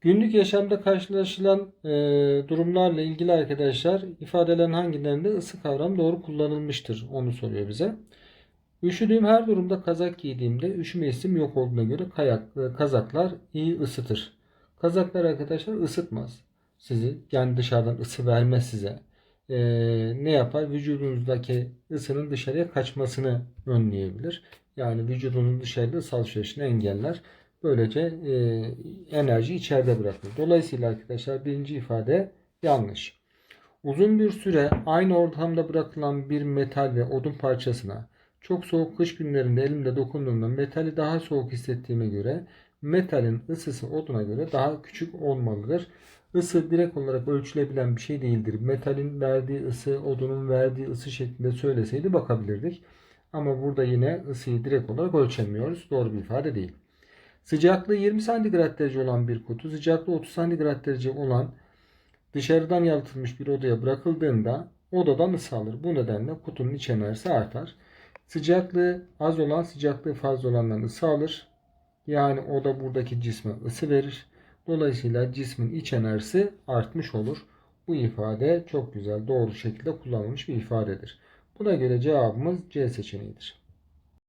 Günlük yaşamda karşılaşılan e, durumlarla ilgili arkadaşlar ifadelerin hangilerinde ısı kavramı doğru kullanılmıştır onu soruyor bize. Üşüdüğüm her durumda kazak giydiğimde üşüme hissim yok olduğuna göre kayak, e, kazaklar iyi ısıtır. Kazaklar arkadaşlar ısıtmaz sizi. Yani dışarıdan ısı vermez size. E, ne yapar? Vücudunuzdaki ısının dışarıya kaçmasını önleyebilir. Yani vücudunun dışarıda ısı alışverişini engeller. Böylece e, enerji içeride bırakır. Dolayısıyla arkadaşlar birinci ifade yanlış. Uzun bir süre aynı ortamda bırakılan bir metal ve odun parçasına çok soğuk kış günlerinde elimde dokunduğumda metali daha soğuk hissettiğime göre metalin ısısı oduna göre daha küçük olmalıdır. Isı direkt olarak ölçülebilen bir şey değildir. Metalin verdiği ısı odunun verdiği ısı şeklinde söyleseydi bakabilirdik. Ama burada yine ısıyı direkt olarak ölçemiyoruz. Doğru bir ifade değil. Sıcaklığı 20 santigrat derece olan bir kutu sıcaklığı 30 santigrat derece olan dışarıdan yalıtılmış bir odaya bırakıldığında odadan ısı alır. Bu nedenle kutunun iç enerjisi artar. Sıcaklığı az olan sıcaklığı fazla olandan ısı alır. Yani o da buradaki cisme ısı verir. Dolayısıyla cismin iç enerjisi artmış olur. Bu ifade çok güzel doğru şekilde kullanılmış bir ifadedir. Buna göre cevabımız C seçeneğidir.